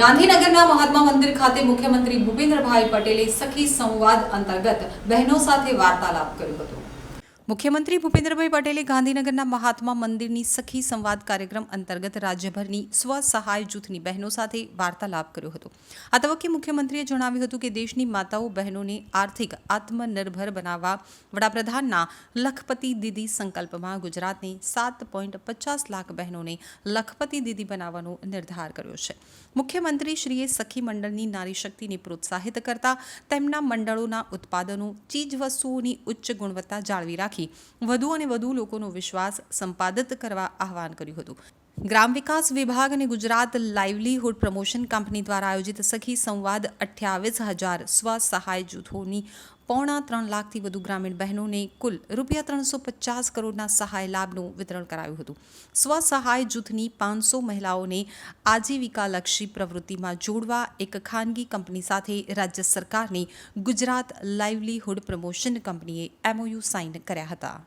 ગાંધીનગરના મહાત્મા મંદિર ખાતે મુખ્યમંત્રી ભૂપેન્દ્રભાઈ પટેલે સખી સંવાદ અંતર્ગત બહેનો સાથે વાર્તાલાપ કર્યો હતો. મુખ્યમંત્રી ભૂપેન્દ્રભાઈ પટેલે ગાંધીનગરના મહાત્મા મંદિરની સખી સંવાદ કાર્યક્રમ અંતર્ગત રાજ્યભરની સ્વ સહાય જૂથની બહેનો સાથે વાર્તાલાપ કર્યો હતો. આ તબક્કે મુખ્યમંત્રીએ જણાવ્યું હતું કે દેશની માતાઓ બહેનોને આર્થિક આત્મનિર્ભર બનાવવા વડાપ્રધાનના લખપતિ દીદી સંકલ્પમાં ગુજરાતની સાત પોઈન્ટ પચાસ લાખ બહેનોને લખપતિ દીદી બનાવવાનો નિર્ધાર કર્યો છે. મુખ્યમંત્રી શ્રીએ સખી મંડળની નારી શક્તિને પ્રોત્સાહિત કરતા તેમના મંડળોના ઉત્પાદનો, ચીજવસ્તુઓની ઉચ્ચ ગુણવત્તા જાળવી રાખી વધુ અને વધુ લોકોનો વિશ્વાસ સંપાદિત કરવા આહવાન કર્યું હતું. ગ્રામ વિકાસ વિભાગ અને ગુજરાત લાઇવલીહુડ પ્રમોશન કંપની દ્વારા આયોજિત સખી સંવાદ અઠ્યાવીસ હજાર સ્વ સહાય જૂથોની પોણા ત્રણ લાખથી વધુ ગ્રામીણ બહેનોને કુલ રૂપિયા ત્રણસો પચાસ કરોડના સહાય લાભનું વિતરણ કરાયું હતું. સ્વ સહાય જૂથની પાંચસો મહિલાઓને આજીવિકાલક્ષી પ્રવૃત્તિમાં જોડવા એક ખાનગી કંપની સાથે રાજ્ય સરકારની ગુજરાત લાઇવલીહુડ પ્રમોશન કંપનીએ એમઓયુ સાઇન કર્યા હતા.